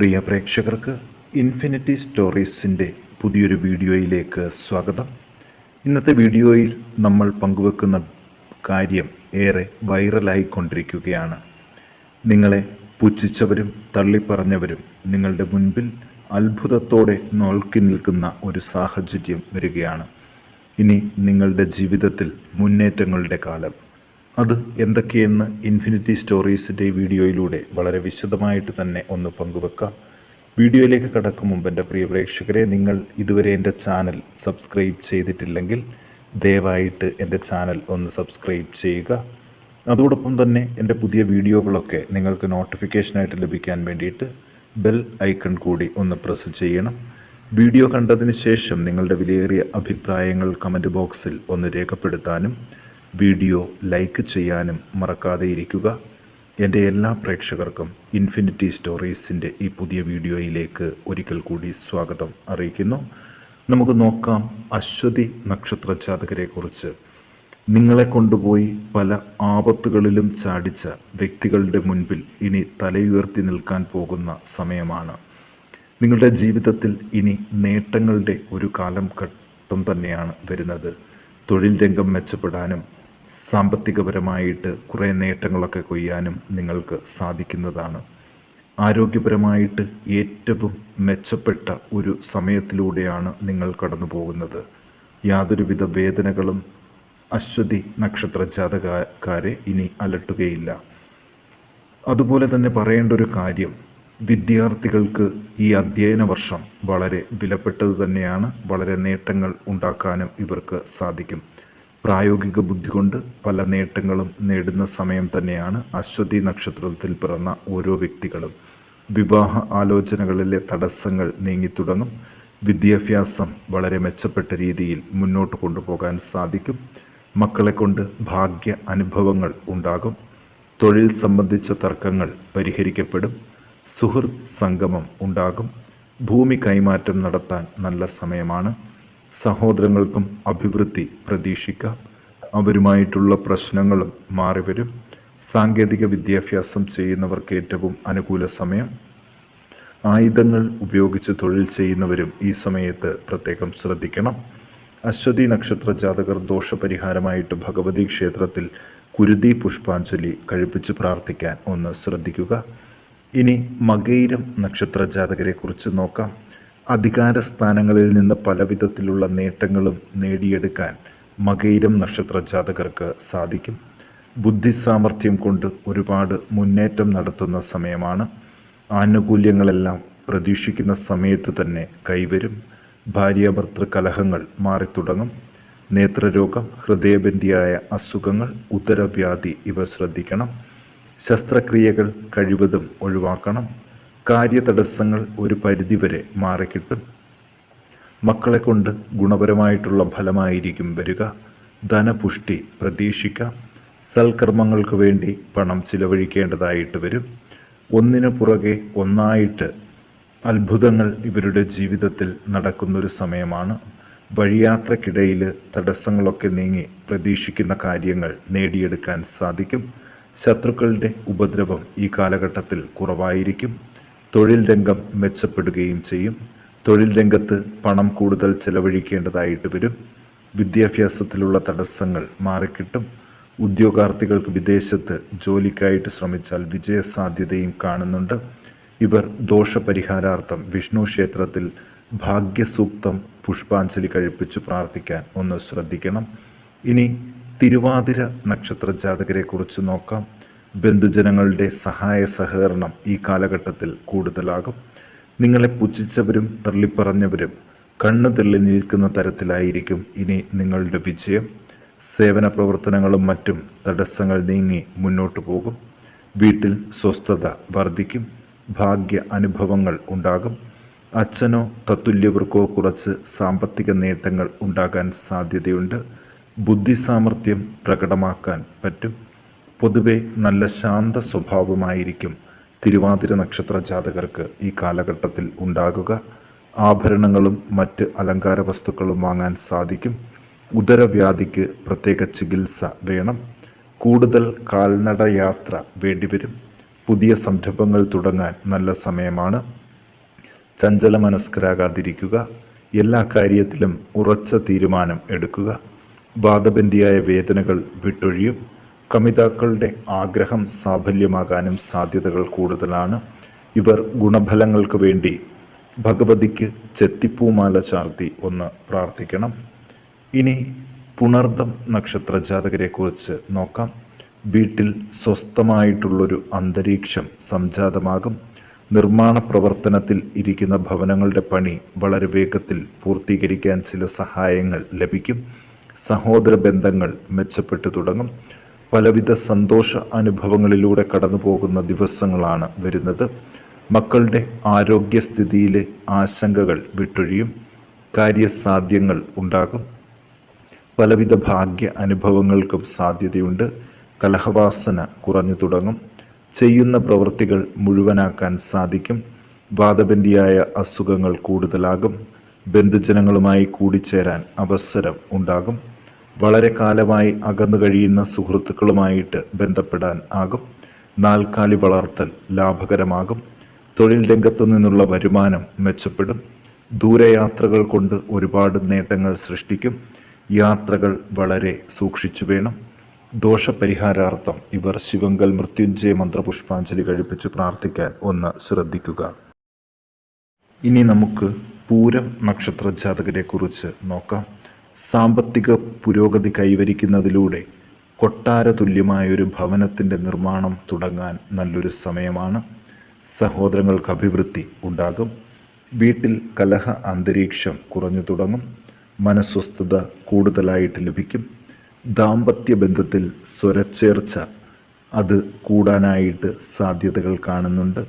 പ്രിയ പ്രേക്ഷകർക്ക് ഇൻഫിനിറ്റി സ്റ്റോറീസിന്റെ പുതിയൊരു വീഡിയോയിലേക്ക് സ്വാഗതം. ഇന്നത്തെ വീഡിയോയിൽ നമ്മൾ പങ്കുവെക്കുന്ന കാര്യം ഏറെ വൈറലായിക്കൊണ്ടിരിക്കുകയാണ്. നിങ്ങളെ പുച്ഛിച്ചവരും തള്ളിപ്പറഞ്ഞവരും നിങ്ങളുടെ മുൻപിൽ അത്ഭുതത്തോടെ നോൽക്കി നിൽക്കുന്ന ഒരു സാഹചര്യം വരികയാണ്. ഇനി നിങ്ങളുടെ ജീവിതത്തിൽ മുന്നേറ്റങ്ങളുടെ കാലം. അത് എന്തൊക്കെയെന്ന് ഇൻഫിനിറ്റി സ്റ്റോറീസിന്റെ വീഡിയോയിലൂടെ വളരെ വിശദമായിട്ട് തന്നെ ഒന്ന് പങ്കുവെക്കാം. വീഡിയോയിലേക്ക് കടക്കും മുമ്പ് എന്റെ പ്രിയ പ്രേക്ഷകരെ നിങ്ങൾ ഇതുവരെ എന്റെ ചാനൽ സബ്സ്ക്രൈബ് ചെയ്തിട്ടില്ലെങ്കിൽ ദയവായിട്ട് എന്റെ ചാനൽ ഒന്ന് സബ്സ്ക്രൈബ് ചെയ്യുക. അതോടൊപ്പം തന്നെ എന്റെ പുതിയ വീഡിയോകളൊക്കെ നിങ്ങൾക്ക് നോട്ടിഫിക്കേഷനായിട്ട് ലഭിക്കാൻ വേണ്ടിയിട്ട് ബെൽ ഐക്കൺ കൂടി ഒന്ന് പ്രസ് ചെയ്യണം. വീഡിയോ കണ്ടതിന് ശേഷം നിങ്ങളുടെ വിലയേറിയ അഭിപ്രായങ്ങൾ കമന്റ് ബോക്സിൽ ഒന്ന് രേഖപ്പെടുത്താനും വീഡിയോ ലൈക്ക് ചെയ്യാനും മറക്കാതെ ഇരിക്കുക. എന്റെ എല്ലാ പ്രേക്ഷകർക്കും ഇൻഫിനിറ്റി സ്റ്റോറീസിന്റെ ഈ പുതിയ വീഡിയോയിലേക്ക് ഒരിക്കൽ കൂടി സ്വാഗതം അറിയിക്കുന്നു. നമുക്ക് നോക്കാം അശ്വതി നക്ഷത്ര ജാതകരെക്കുറിച്ച്. നിങ്ങളെ കൊണ്ടുപോയി പല ആപത്തുകളിലും ചാടിച്ച വ്യക്തികളുടെ മുൻപിൽ ഇനി തലയുയർത്തി നിൽക്കാൻ പോകുന്ന സമയമാണ്. നിങ്ങളുടെ ജീവിതത്തിൽ ഇനി നേട്ടങ്ങളുടെ ഒരു കാലം ഘട്ടം തന്നെയാണ് വരുന്നത്. തൊഴിൽ രംഗം മെച്ചപ്പെടാനും സാമ്പത്തികപരമായിട്ട് കുറേ നേട്ടങ്ങളൊക്കെ കൊയ്യാനും നിങ്ങൾക്ക് സാധിക്കുന്നതാണ്. ആരോഗ്യപരമായിട്ട് ഏറ്റവും മെച്ചപ്പെട്ട ഒരു സമയത്തിലൂടെയാണ് നിങ്ങൾ കടന്നു പോകുന്നത് യാതൊരുവിധ വേദനകളും അശ്വതി നക്ഷത്ര ജാതകക്കാരെ ഇനി അലട്ടുകയില്ല. അതുപോലെ തന്നെ പറയേണ്ട ഒരു കാര്യം വിദ്യാർത്ഥികൾക്ക് ഈ അധ്യയന വർഷം വളരെ വിലപ്പെട്ടത് തന്നെയാണ്. വളരെ നേട്ടങ്ങൾ ഉണ്ടാക്കാനും ഇവർക്ക് സാധിക്കും. പ്രായോഗിക ബുദ്ധി കൊണ്ട് പല നേട്ടങ്ങളും നേടുന്ന സമയം തന്നെയാണ് അശ്വതി നക്ഷത്രത്തിൽ പിറന്ന ഓരോ വ്യക്തികളും. വിവാഹ ആലോചനകളിലെ തടസ്സങ്ങൾ നീങ്ങിത്തുടങ്ങും വിദ്യാഭ്യാസം വളരെ മെച്ചപ്പെട്ട രീതിയിൽ മുന്നോട്ട് കൊണ്ടുപോകാൻ സാധിക്കും. മക്കളെ കൊണ്ട് ഭാഗ്യ അനുഭവങ്ങൾ ഉണ്ടാകും. തൊഴിൽ സംബന്ധിച്ച തർക്കങ്ങൾ പരിഹരിക്കപ്പെടും. സുഹൃത് സംഗമം ഉണ്ടാകും. ഭൂമി കൈമാറ്റം നടത്താൻ നല്ല സമയമാണ്. സഹോദരങ്ങൾക്കും അഭിവൃദ്ധി പ്രതീക്ഷിക്കാം. അവരുമായിട്ടുള്ള പ്രശ്നങ്ങളും മാറിവരും സാങ്കേതിക വിദ്യാഭ്യാസം ചെയ്യുന്നവർക്ക് ഏറ്റവും അനുകൂല സമയം. ആയുധങ്ങൾ ഉപയോഗിച്ച് തൊഴിൽ ചെയ്യുന്നവരും ഈ സമയത്ത് പ്രത്യേകം ശ്രദ്ധിക്കണം. അശ്വതി നക്ഷത്ര ജാതകർ ദോഷപരിഹാരമായിട്ട് ഭഗവതി ക്ഷേത്രത്തിൽ കുരുതി പുഷ്പാഞ്ജലി കഴിപ്പിച്ച് പ്രാർത്ഥിക്കാൻ ഒന്ന് ശ്രദ്ധിക്കുക. ഇനി മകൈരം നക്ഷത്ര ജാതകരെക്കുറിച്ച് നോക്കാം. അധികാര സ്ഥാനങ്ങളിൽ നിന്ന് പലവിധത്തിലുള്ള നേട്ടങ്ങളും നേടിയെടുക്കാൻ മകയിരം നക്ഷത്ര ജാതകർക്ക് സാധിക്കും. ബുദ്ധിസാമർഥ്യം കൊണ്ട് ഒരുപാട് മുന്നേറ്റം നടത്തുന്ന സമയമാണ്. ആനുകൂല്യങ്ങളെല്ലാം പ്രതീക്ഷിക്കുന്ന സമയത്ത് തന്നെ കൈവരും. ഭാര്യാഭർത്തൃ കലഹങ്ങൾ മാറിത്തുടങ്ങും. നേത്രരോഗം ഹൃദയബന്ധിയായ അസുഖങ്ങൾ ഉദരവ്യാധി ഇവ ശ്രദ്ധിക്കണം. ശസ്ത്രക്രിയകൾ കഴിവതും ഒഴിവാക്കണം. കാര്യതടസ്സങ്ങൾ ഒരു പരിധിവരെ മാറിക്കിട്ടും. മക്കളെ കൊണ്ട് ഗുണപരമായിട്ടുള്ള ഫലമായിരിക്കും വരിക. ധനപുഷ്ടി പ്രതീക്ഷിക്കാം. സൽക്കർമ്മങ്ങൾക്ക് വേണ്ടി പണം ചിലവഴിക്കേണ്ടതായിട്ട് വരും. ഒന്നിനു പുറകെ ഒന്നായിട്ട് അത്ഭുതങ്ങൾ ഇവരുടെ ജീവിതത്തിൽ നടക്കുന്നൊരു സമയമാണ്. വഴിയാത്രക്കിടയിൽ തടസ്സങ്ങളൊക്കെ നീങ്ങി പ്രതീക്ഷിക്കുന്ന കാര്യങ്ങൾ നേടിയെടുക്കാൻ സാധിക്കും. ശത്രുക്കളുടെ ഉപദ്രവം ഈ കാലഘട്ടത്തിൽ കുറവായിരിക്കും. തൊഴിൽ രംഗം മെച്ചപ്പെടുകയും ചെയ്യും. തൊഴിൽ രംഗത്ത് പണം കൂടുതൽ ചെലവഴിക്കേണ്ടതായിട്ട് വരും. വിദ്യാഭ്യാസത്തിലുള്ള തടസ്സങ്ങൾ മാറിക്കിട്ടും. ഉദ്യോഗാർത്ഥികൾക്ക് വിദേശത്ത് ജോലിക്കായിട്ട് ശ്രമിച്ചാൽ വിജയസാധ്യതയും കാണുന്നുണ്ട്. ഇവർ ദോഷപരിഹാരാർത്ഥം വിഷ്ണു ക്ഷേത്രത്തിൽ ഭാഗ്യസൂക്തം പുഷ്പാഞ്ജലി കഴിപ്പിച്ച് പ്രാർത്ഥിക്കാൻ ഒന്ന് ശ്രദ്ധിക്കണം. ഇനി തിരുവാതിര നക്ഷത്ര ജാതകരെക്കുറിച്ച് നോക്കാം. ബന്ധുജനങ്ങളുടെ സഹായ സഹകരണം ഈ കാലഘട്ടത്തിൽ കൂടുതലാകും. നിങ്ങളെ പുച്ഛിച്ചവരും തള്ളിപ്പറഞ്ഞവരും കണ്ണു തള്ളി നിൽക്കുന്ന തരത്തിലായിരിക്കും ഇനി നിങ്ങളുടെ വിജയം. സേവന പ്രവർത്തനങ്ങളും മറ്റും തടസ്സങ്ങൾ നീങ്ങി മുന്നോട്ടു പോകും. വീട്ടിൽ സ്വസ്ഥത വർദ്ധിക്കും. ഭാഗ്യ അനുഭവങ്ങൾ ഉണ്ടാകും. അച്ഛനോ തത്തുല്യവർക്കോ കുറച്ച് സാമ്പത്തിക നേട്ടങ്ങൾ ഉണ്ടാകാൻ സാധ്യതയുണ്ട്. ബുദ്ധിസാമർഥ്യം പ്രകടമാക്കാൻ പറ്റും. പൊതുവെ നല്ല ശാന്ത സ്വഭാവമായിരിക്കും. തിരുവാതിര നക്ഷത്ര ജാതകർക്ക് ഈ കാലഘട്ടത്തിൽ ഉണ്ടാകുക. ആഭരണങ്ങളും മറ്റ് അലങ്കാര വസ്തുക്കളും വാങ്ങാൻ സാധിക്കും. ഉദരവ്യാധിക്ക് പ്രത്യേക ചികിത്സ വേണം. കൂടുതൽ കാൽനട യാത്ര വേണ്ടിവരും. പുതിയ സംരംഭങ്ങൾ തുടങ്ങാൻ നല്ല സമയമാണ്. ചഞ്ചല മനസ്കരാകാതിരിക്കുക എല്ലാ കാര്യത്തിലും ഉറച്ച തീരുമാനം എടുക്കുക. വാദബന്ധിയായ വേദനകൾ വിട്ടൊഴിയും. കമിതാക്കളുടെ ആഗ്രഹം സാഫല്യമാകാനും സാധ്യതകൾ കൂടുതലാണ്. ഇവർ ഗുണഫലങ്ങൾക്ക് വേണ്ടി ഭഗവതിക്ക് ചെത്തിപ്പൂമാല ചാർത്തി ഒന്ന് പ്രാർത്ഥിക്കണം. ഇനി പുണർദം നക്ഷത്ര ജാതകരെക്കുറിച്ച് നോക്കാം. വീട്ടിൽ സ്വസ്ഥമായിട്ടുള്ളൊരു അന്തരീക്ഷം സംജാതമാകും. നിർമ്മാണ പ്രവർത്തനത്തിൽ ഇരിക്കുന്ന ഭവനങ്ങളുടെ പണി വളരെ വേഗത്തിൽ പൂർത്തീകരിക്കാൻ ചില സഹായങ്ങൾ ലഭിക്കും. സഹോദര ബന്ധങ്ങൾ മെച്ചപ്പെട്ടു തുടങ്ങും. പലവിധ സന്തോഷ അനുഭവങ്ങളിലൂടെ കടന്നു പോകുന്ന ദിവസങ്ങളാണ് വരുന്നത്. മക്കളുടെ ആരോഗ്യസ്ഥിതിയിലെ ആശങ്കകൾ വിട്ടൊഴിയും കാര്യസാധ്യങ്ങൾ ഉണ്ടാകും. പലവിധ ഭാഗ്യ അനുഭവങ്ങൾക്കും സാധ്യതയുണ്ട്. കലഹവാസന കുറഞ്ഞു തുടങ്ങും. ചെയ്യുന്ന പ്രവൃത്തികൾ മുഴുവനാക്കാൻ സാധിക്കും. വാദബന്ധിയായ അസുഖങ്ങൾ കൂടുതലാകും. ബന്ധുജനങ്ങളുമായി കൂടിച്ചേരാൻ അവസരം ഉണ്ടാകും. വളരെ കാലമായി അകന്നു കഴിയുന്ന സുഹൃത്തുക്കളുമായിട്ട് ബന്ധപ്പെടാൻ ആകും. നാൽക്കാലി വളർത്തൽ ലാഭകരമാകും. തൊഴിൽ രംഗത്തു നിന്നുള്ള വരുമാനം മെച്ചപ്പെടും. ദൂരയാത്രകൾ കൊണ്ട് ഒരുപാട് നേട്ടങ്ങൾ സൃഷ്ടിക്കും. യാത്രകൾ വളരെ സൂക്ഷിച്ചു വേണം. ദോഷപരിഹാരാർത്ഥം ഇവർ ശിവങ്കൽ മൃത്യുഞ്ജയ മന്ത്രപുഷ്പാഞ്ജലി കഴിപ്പിച്ച് പ്രാർത്ഥിക്കാൻ ഒന്ന് ശ്രദ്ധിക്കുക. ഇനി നമുക്ക് പൂരം നക്ഷത്ര ജാതകരെ കുറിച്ച് നോക്കാം. സാമ്പത്തിക പുരോഗതി കൈവരിക്കുന്നതിലൂടെ കൊട്ടാര തുല്യമായൊരു ഭവനത്തിന്റെ നിർമ്മാണം തുടങ്ങാൻ നല്ലൊരു സമയമാണ്. സഹോദരങ്ങൾക്ക് അഭിവൃദ്ധി ഉണ്ടാകും. വീട്ടിൽ കലഹ അന്തരീക്ഷം കുറഞ്ഞു തുടങ്ങും. മനസ്വസ്ഥത കൂടുതലായിട്ട് ലഭിക്കും. ദാമ്പത്യ ബന്ധത്തിൽ സ്വരച്ചേർച്ച അത് കൂടാനായിട്ട് സാധ്യതകൾ കാണുന്നുണ്ട്.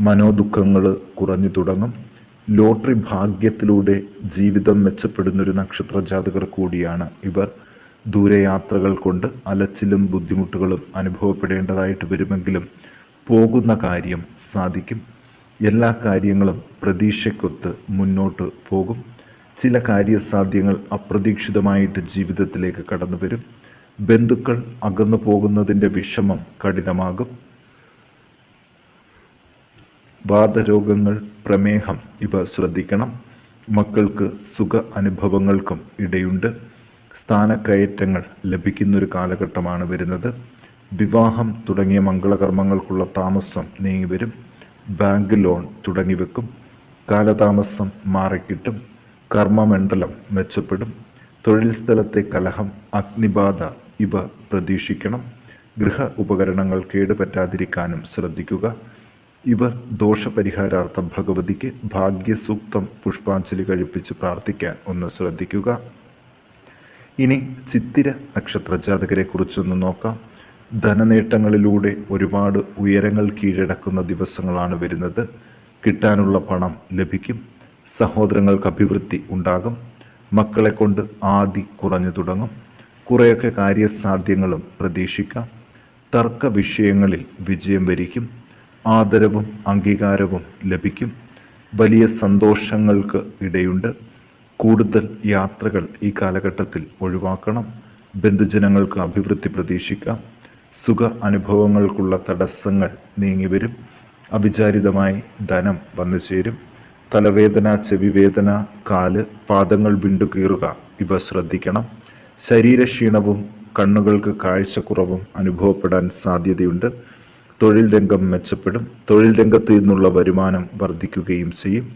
മനോദുഃഖങ്ങൾ കുറഞ്ഞു തുടങ്ങും. ലോട്ടറി ഭാഗ്യത്തിലൂടെ ജീവിതം മെച്ചപ്പെടുന്നൊരു നക്ഷത്ര ജാതകർ കൂടിയാണ് ഇവർ. ദൂരയാത്രകൾ കൊണ്ട് അലച്ചിലും ബുദ്ധിമുട്ടുകളും അനുഭവപ്പെടേണ്ടതായിട്ട് വരുമെങ്കിലും പോകുന്ന കാര്യം സാധിക്കും. എല്ലാ കാര്യങ്ങളും പ്രതീക്ഷയ്ക്കൊത്ത് മുന്നോട്ട് പോകും. ചില കാര്യസാധ്യങ്ങൾ അപ്രതീക്ഷിതമായിട്ട് ജീവിതത്തിലേക്ക് കടന്നു വരും ബന്ധുക്കൾ അകന്നു പോകുന്നതിന്റെ വിഷമം കഠിനമാകും. വാതരോഗങ്ങൾ പ്രമേഹം ഇവ ശ്രദ്ധിക്കണം. മക്കൾക്ക് സുഖ അനുഭവങ്ങൾക്കും ഇടയുണ്ട്. സ്ഥാനക്കയറ്റങ്ങൾ ലഭിക്കുന്നൊരു കാലഘട്ടമാണ് വരുന്നത്. വിവാഹം തുടങ്ങിയ മംഗളകർമ്മങ്ങൾക്കുള്ള താമസം നീങ്ങിവരും. ബാങ്ക് ലോൺ തുടങ്ങി വെക്കും കാലതാമസം മാറിക്കിട്ടും. കർമ്മമണ്ഡലം മെച്ചപ്പെടും. തൊഴിൽ സ്ഥലത്തെ കലഹം അഗ്നിബാധ ഇവ പ്രതീക്ഷിക്കണം. ഗൃഹ ഉപകരണങ്ങൾ കേടുപറ്റാതിരിക്കാനും ശ്രദ്ധിക്കുക. ഇവർ ദോഷപരിഹാരാർത്ഥം ഭഗവതിക്ക് ഭാഗ്യസൂക്തം പുഷ്പാഞ്ജലി കഴിപ്പിച്ച് പ്രാർത്ഥിക്കാൻ ഒന്ന് ശ്രദ്ധിക്കുക. ഇനി ചിത്തിര നക്ഷത്ര ജാതകരെ കുറിച്ചൊന്ന് നോക്കാം. ധനനേട്ടങ്ങളിലൂടെ ഒരുപാട് ഉയരങ്ങൾ കീഴടക്കുന്ന ദിവസങ്ങളാണ് വരുന്നത്. കിട്ടാനുള്ള പണം ലഭിക്കും. സഹോദരങ്ങൾക്ക് അഭിവൃദ്ധി ഉണ്ടാകും. മക്കളെ കൊണ്ട് ആദി കുറഞ്ഞു തുടങ്ങും. കുറേയൊക്കെ കാര്യസാധ്യങ്ങളും പ്രതീക്ഷിക്കാം. തർക്ക വിഷയങ്ങളിൽ വിജയം വരിക്കും. ആദരവും അംഗീകാരവും ലഭിക്കും. വലിയ സന്തോഷങ്ങൾക്ക് ഇടയുണ്ട്. കൂടുതൽ യാത്രകൾ ഈ കാലഘട്ടത്തിൽ ഒഴിവാക്കണം. ബന്ധുജനങ്ങൾക്ക് അഭിവൃദ്ധി പ്രതീക്ഷിക്കാം. സുഖ അനുഭവങ്ങൾക്കുള്ള തടസ്സങ്ങൾ നീങ്ങിവരും. അവിചാരിതമായി ധനം വന്നു ചേരും. തലവേദന ചെവിവേദന കാൽ പാദങ്ങൾ വിണ്ടുകീറുക ഇവ ശ്രദ്ധിക്കണം. ശരീരക്ഷീണവും കണ്ണുകൾക്ക് കാഴ്ചക്കുറവും അനുഭവപ്പെടാൻ സാധ്യതയുണ്ട്. തൊഴിൽ രംഗം മെച്ചപ്പെടും. തൊഴിൽ രംഗത്ത് നിന്നുള്ള വരുമാനം വർദ്ധിക്കുകയും ചെയ്യും.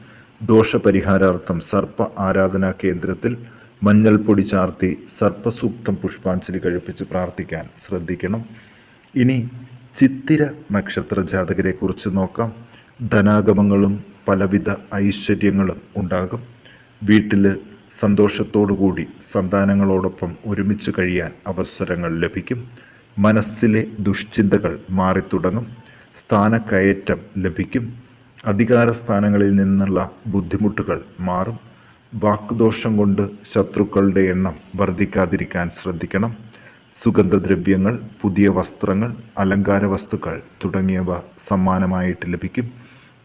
ദോഷപരിഹാരാർത്ഥം സർപ്പ ആരാധനാ കേന്ദ്രത്തിൽ മഞ്ഞൾപ്പൊടി ചാർത്തി സർപ്പസൂക്തം പുഷ്പാഞ്ജലി കഴിപ്പിച്ച് പ്രാർത്ഥിക്കാൻ ശ്രദ്ധിക്കണം. ഇനി ചിത്തിര നക്ഷത്ര ജാതകരെക്കുറിച്ച് നോക്കാം. ധനാഗമങ്ങളും പലവിധ ഐശ്വര്യങ്ങളും ഉണ്ടാകും. വീട്ടിൽ സന്തോഷത്തോടുകൂടി സന്താനങ്ങളോടൊപ്പം ഒരുമിച്ച് കഴിയാൻ അവസരങ്ങൾ ലഭിക്കും. മനസ്സിലെ ദുഷ്ചിന്തകൾ മാറിത്തുടങ്ങും. സ്ഥാനക്കയറ്റം ലഭിക്കും. അധികാര സ്ഥാനങ്ങളിൽ നിന്നുള്ള ബുദ്ധിമുട്ടുകൾ മാറും. വാക്കുദോഷം കൊണ്ട് ശത്രുക്കളുടെ എണ്ണം വർദ്ധിക്കാതിരിക്കാൻ ശ്രദ്ധിക്കണം. സുഗന്ധദ്രവ്യങ്ങൾ പുതിയ വസ്ത്രങ്ങൾ അലങ്കാര വസ്തുക്കൾ തുടങ്ങിയവ സമ്മാനമായിട്ട് ലഭിക്കും.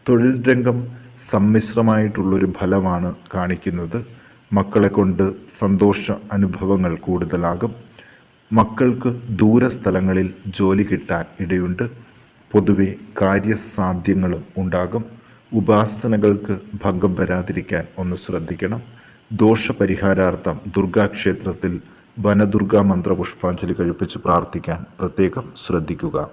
തൊഴിൽ രംഗം സമ്മിശ്രമായിട്ടുള്ളൊരു ഫലമാണ് കാണിക്കുന്നത്. മക്കളെ കൊണ്ട് സന്തോഷ അനുഭവങ്ങൾ കൂടുതലാകും. മക്കൾക്ക് ദൂരസ്ഥലങ്ങളിൽ ജോലി കിട്ടാൻ ഇടയുണ്ട്. പൊതുവെ കാര്യസാധ്യങ്ങളും ഉണ്ടാകും. ഉപാസനകൾക്ക് ഭംഗം വരാതിരിക്കാൻ ഒന്ന് ശ്രദ്ധിക്കണം. ദോഷപരിഹാരാർത്ഥം ദുർഗാക്ഷേത്രത്തിൽ വനദുർഗാ മന്ത്രപുഷ്പാഞ്ജലി കഴിപ്പിച്ച് പ്രാർത്ഥിക്കാൻ പ്രത്യേകം ശ്രദ്ധിക്കുക.